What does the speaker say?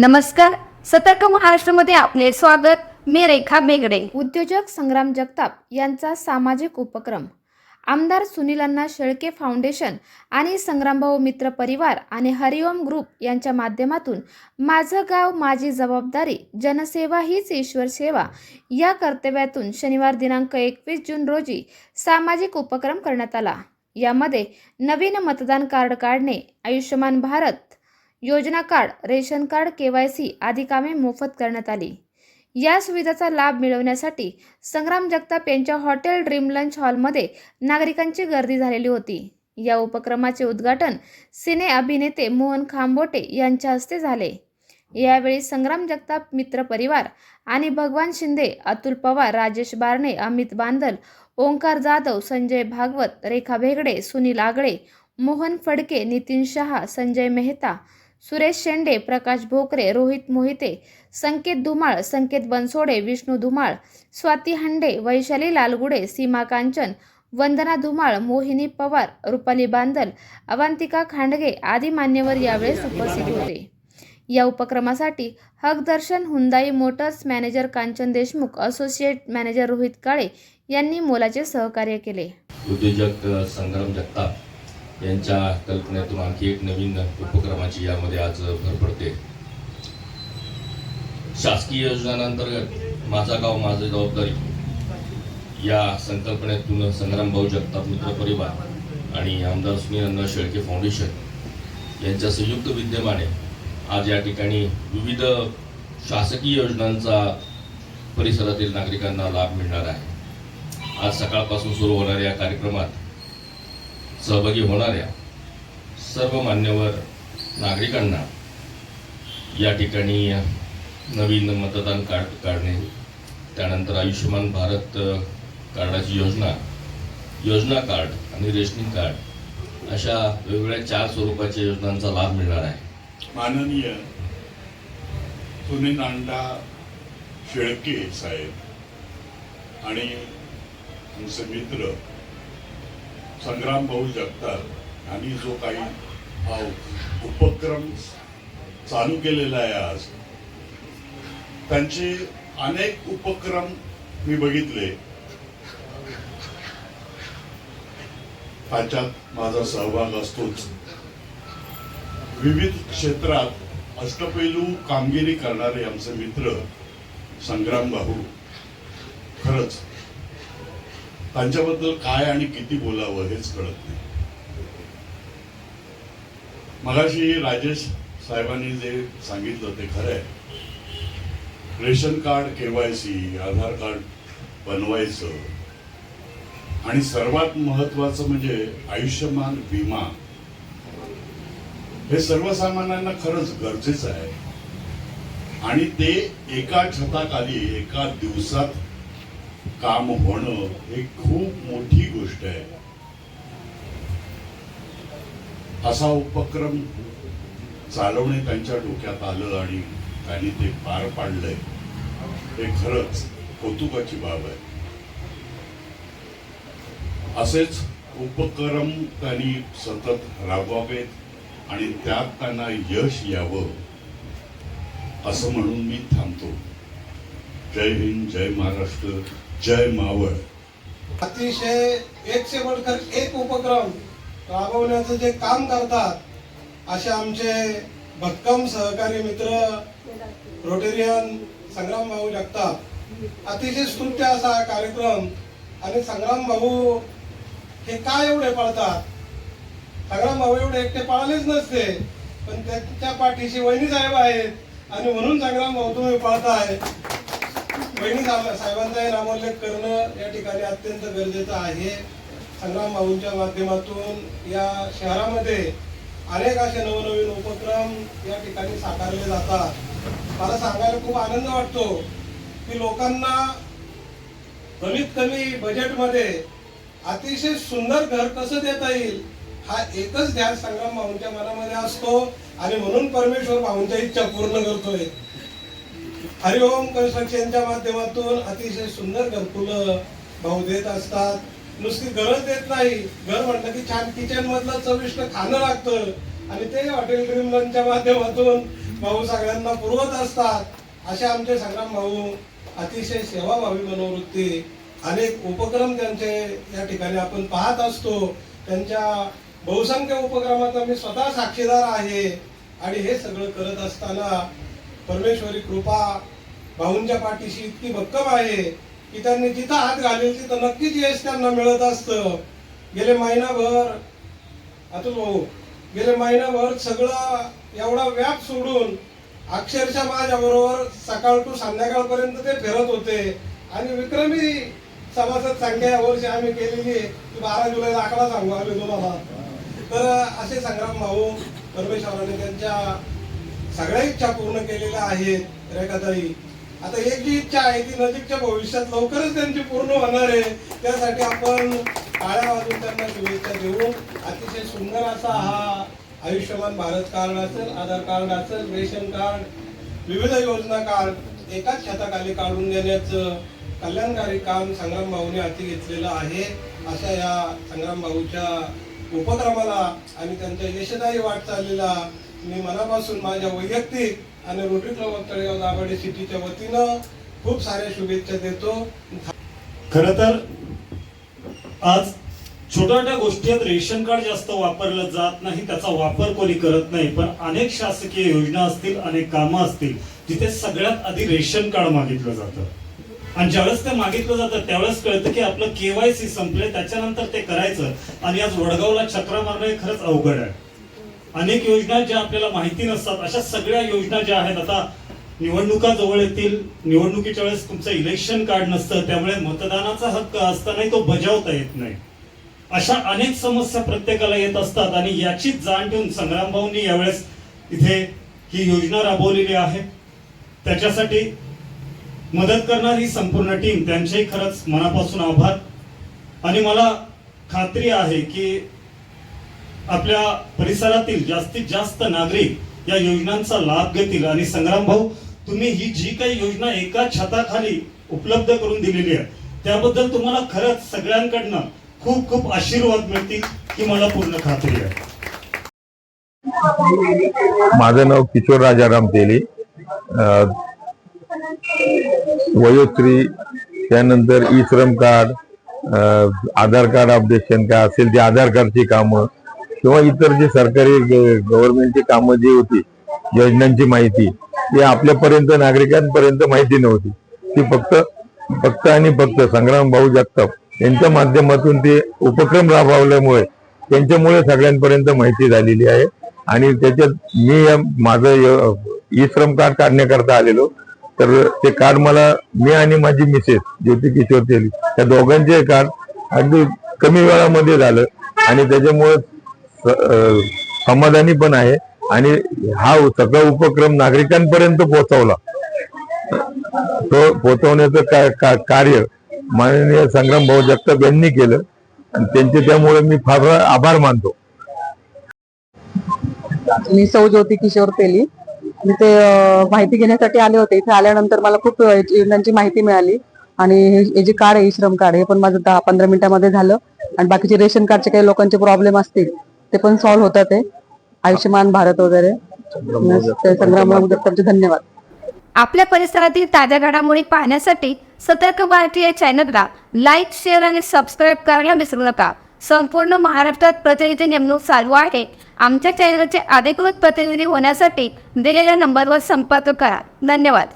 नमस्कार. सतर्क महाराष्ट्रामध्ये आपले स्वागत. मी रेखा बेगडे. उद्योजक संग्राम जगताप यांचा सामाजिक उपक्रम. आमदार सुनीलांना शेळके फाउंडेशन आणि संग्रामभाऊ मित्र परिवार आणि हरिओम ग्रुप यांच्या माध्यमातून माझं गाव माझी जबाबदारी जनसेवा हीच ईश्वर सेवा या कर्तव्यातून शनिवार दिनांक एकवीस जून रोजी सामाजिक उपक्रम करण्यात आला. यामध्ये नवीन मतदान कार्ड काढणे आयुष्यमान भारत योजना card ration card K Y C आदी कामे मोफत करण्यात आली. या सुविधेचा लाभ मिळवण्यासाठी संग्राम जगताप यांच्या हॉटेल ड्रीम लंच हॉलमध्ये नागरिकांची गर्दी झालेली होती. या उपक्रमाचे उद्घाटन सिने अभिनेते मोहन खांबोटे यांच्या हस्ते झाले. यावेळी संग्राम जगताप मित्र परिवार आणि भगवान शिंदे अतुल पवार राजेश बारणे अमित बांदल ओंकार जाधव संजय भागवत रेखा भेगडे सुनील आगळे मोहन फडके नितीन शहा संजय मेहता सुरेश शेंडे प्रकाश भोकरे रोहित मोहिते संकेत धुमाळ संकेत बनसोडे विष्णू धुमाळ स्वाती हांडे वैशाली लालगुडे सीमा कांचन वंदना धुमाळ मोहिनी पवार रुपाली बांदल अवंतिका खांडगे आदी मान्यवर यावेळेस उपस्थित होते. या उपक्रमासाठी Hakdarshan Hyundai Motors manager Kanchan Deshmukh associate manager Rohit Kale यांनी मोलाचे सहकार्य केले. उद्योजक संग्राम जगताप यांच्या कल्पनेतून आणखी एक नवीन उपक्रमाची यामध्ये आज भर पडते. शासकीय योजनांतर्गत माझा गाव माझी जबाबदारी या संकल्पनेतून संग्राम भाऊ जगताप मित्र परिवार आणि आमदार सुनील अण्णा शेळके फाउंडेशन यांच्या संयुक्त विद्यमाने आज या ठिकाणी विविध शासकीय योजनांचा परिसरातील नागरिकांना लाभ मिळणार आहे. आज सकाळपासून सुरू होणाऱ्या या कार्यक्रमात सहभागी होणाऱ्या सर्व मान्यवर नागरिकांना या ठिकाणी नवीन मतदान कार्ड काढणे त्यानंतर आयुष्यमान भारत कार्डाची योजना योजना कार्ड आणि रेशनिंग कार्ड अशा वेगवेगळ्या चार स्वरूपाच्या योजनांचा लाभ मिळणार आहे. माननीय सुनील अण्णा शेळके साहेब आणि आमचे मित्र संग्राम भाऊ जगतात आणि जो काही हा उपक्रम चालू केलेला आहे आज त्यांचे अनेक उपक्रम मी बघितले. त्याच्यात माझा सहभाग असतोच. विविध क्षेत्रात अष्टपैलू कामगिरी करणारे आमचे मित्र संग्राम भाऊ खरंच त्यांच्याबद्दल काय आणि किती बोलावं हेच कळत नाही. मगाशी राजेश साहेबांनी जे सांगितलं ते खरं आहे. Ration card KYC Aadhaar card बनवायचं आणि सर्वात महत्वाचं म्हणजे आयुष्यमान विमा. हे सर्वसामान्यांना खरंच गरजेचं आहे. आणि ते एका छताखाली एका दिवसात काम होणं हे खूप मोठी गोष्ट आहे. असा उपक्रम चालवणे त्यांच्या डोक्यात आलं आणि त्यांनी ते पार पाडलंय. हे खरंच कौतुकाची बाब आहे. असेच उपक्रम त्यांनी सतत राबवावेत आणि त्यात त्यांना यश यावं असं म्हणून मी थांबतो. जय हिंद जय महाराष्ट्र. जय मावळ. अतिशय एक से एक उपक्रम राबवण्याचं जे काम करतात असे आमचे भक्कम सहकारी मित्र रोटेरियन संग्राम भाऊ जगताप. अतिशय स्तुत्य असा कार्यक्रम आणि संग्राम भाऊ हे काय एवढे पळतात? संग्राम भाऊ एवढे एकटे पळालेच नसते पण त्यांच्या पाठीशी वहिनी साहेब आहेत आणि म्हणून संग्राम भाऊ तुम्ही पळताय. बहिणी साहेबांचाही नामोल्लेख करणं या ठिकाणी अत्यंत गरजेचं आहे. संग्राम भाऊंच्या माध्यमातून या शहरामध्ये अनेक असे नवनवीन उपक्रम या ठिकाणी साकारले जातात. मला सांगायला खूप आनंद वाटतो की लोकांना कमीत कमी बजेटमध्ये अतिशय सुंदर घर कसं देता येईल हा एकच ध्यान संग्राम भाऊंच्या मनामध्ये असतो. आणि म्हणून परमेश्वर भाऊंच्या इच्छा पूर्ण करतोय. हरिओम कन्स्ट्रक्शनच्या माध्यमातून अतिशय सुंदर घरकुलं भाऊ देत असतात. नुसती गरज देत नाही. घर म्हटलं की छान किचन मधलं चविष्ट खाणं लागतं. आणि ते हॉटेल ड्रीमलंडच्या माध्यमातून भाऊ सगळ्यांना पुरवत असतात. असे आमचे संग्राम भाऊ अतिशय सेवाभावी मनोवृत्ती अनेक उपक्रम त्यांचे या ठिकाणी आपण पाहत असतो. त्यांच्या बहुसंख्य उपक्रमाचा मी स्वतः साक्षीदार आहे. आणि हे सगळं करत असताना परमेश्वरी कृपा भाऊंच्या पाठीशी इतकी भक्कम आहे की त्यांनी जिथं हात घालेल तिथं नक्कीच यश त्यांना मिळत असतं. गेले महिनाभर अतुल भाऊ गेले महिनाभर सगळं एवढा व्याप सोडून अक्षरशः माझ्याबरोबर सकाळ टू संध्याकाळपर्यंत ते फिरत होते. आणि विक्रमी सभासद संख्या यावर्षी आम्ही केलेली की बारा जुलैला आकडा सांगू आम्ही तुम्हाला. तर असे संग्राम भाऊ परमेश्वराने त्यांच्या सगळ्या इच्छा पूर्ण केलेल्या आहेत रेखाताई. आता एक जी इच्छा आहे ती नजीकच्या भविष्यात लवकरच त्यांची पूर्ण होणार आहे. त्यासाठी आपण काळ्या वाजून त्यांना शुभेच्छा देऊ. अतिशय सुंदर असा हा आयुष्यमान भारत कार्ड असेल आधार कार्ड असेल रेशन कार्ड विविध योजना कार्ड एकाच छताखाली काढून देण्याचं कल्याणकारी काम संग्राम भाऊने हाती घेतलेलं आहे. अशा या संग्राम भाऊच्या उपक्रमाला आणि त्यांच्या यशदायी वाटचालीला मी मनापासून माझ्या वैयक्तिक आणि Rotary Club of Talegaon Dabhade सिटीच्या वतीनं खूप साऱ्या शुभेच्छा देतो. खर तर आज छोट्या छोट्या गोष्टीत रेशन कार्ड जास्त वापरलं जात नाही त्याचा वापर कोणी करत नाही पण अनेक शासकीय योजना असतील अनेक कामं असतील जिथे सगळ्यात आधी रेशन कार्ड मागितलं जातं. आणि ज्यावेळेस ते मागितलं जातं त्यावेळेस कळतं की आपलं केवायसी संपले त्याच्यानंतर ते करायचं. आणि आज वडगावला चक्रा मारणं हे खरंच अवघड आहे. अनेक योजना ज्या आपल्याला माहिती नसतात अशा सगळ्या योजना ज्या आहेत आता निवडणुका जवळ येतील निवडणुकीच्या वेळेस तुमचं इलेक्शन कार्ड नसतं त्यामुळे मतदानाचा हक्क असतानाही तो बजावता येत नाही. अशा अनेक समस्या प्रत्येकाला येत असतात आणि याची जाण ठेवून संग्रामभाऊंनी यावेळेस इथे ही योजना राबवलेली आहे. त्याच्यासाठी मदत करणारी संपूर्ण टीम त्यांचेही खरंच मनापासून आभार. आणि मला खात्री आहे की आपल्या परिसरातील जास्तीत जास्त नागरिक या योजनांचा लाभ घेतील. आणि संग्राम भाऊ तुम्ही ही जी काही योजना एका छताखाली उपलब्ध करून दिलेली आहे त्याबद्दल तुम्हाला खरंच सगळ्यांकडनं खूप खूप आशीर्वाद मिळतील ही मला पूर्ण खात्री आहे. माझं नाव किशोर राजाराम तेली. अं, वयोश्री त्यानंतर ई श्रम कार्ड अं, आधार कार्ड अपडेशन काय असेल ते आधार कार्डची कामं किंवा इतर जे सरकारी ग- गव्हर्नमेंटची कामं जी होती योजनांची माहिती ती आपल्यापर्यंत नागरिकांपर्यंत माहिती नव्हती. ती फक्त फक्त आणि फक्त संग्राम भाऊ जगताप यांच्या माध्यमातून ते उपक्रम राबवल्यामुळे त्यांच्यामुळे सगळ्यांपर्यंत माहिती झालेली आहे. आणि त्याच्यात मी या- माझं ई श्रम कार्ड काढण्याकरता आलेलो. तर ते कार्ड मला मी आणि माझी मिसेस ज्योती किशोर तेली त्या दोघांचे कार्ड अगदी कमी वेळामध्ये झालं. आणि त्याच्यामुळे समाधानी पण आहे. आणि हा सगळा उपक्रम नागरिकांपर्यंत पोहोचवला. तो पोहोचवण्याचं का- का- कार्य माननीय संग्राम भाऊ जगताप यांनी केलं. आणि त्यांचे त्यामुळे मी फार आभार मानतो. मी सौ ज्योती किशोर तेली मी ते माहिती घेण्यासाठी आले होते. इथे आल्यानंतर मला खूप योजनांची माहिती मिळाली. आणि हे जे कार्ड आहे श्रम कार्ड हे पण माझं दहा पंधरा मिनिटामध्ये झालं. आणि बाकीचे रेशन कार्डचे काही लोकांचे प्रॉब्लेम असतील ते पण सॉल्व्ह होतात ते. आयुष्यमान भारत वगैरे. ते संग्राम जगतापचे धन्यवाद. आपल्या परिसरातील ताज्या घडामोडी पाहण्यासाठी सतर्क भारती या चॅनलला लाईक शेअर आणि सबस्क्राईब करायला विसरू नका. संपूर्ण महाराष्ट्रात प्रतिनिधी नेमणूक चालू आहे. आमच्या चॅनलचे अधिकृत प्रतिनिधी होण्यासाठी दिलेल्या नंबरवर संपर्क करा. धन्यवाद.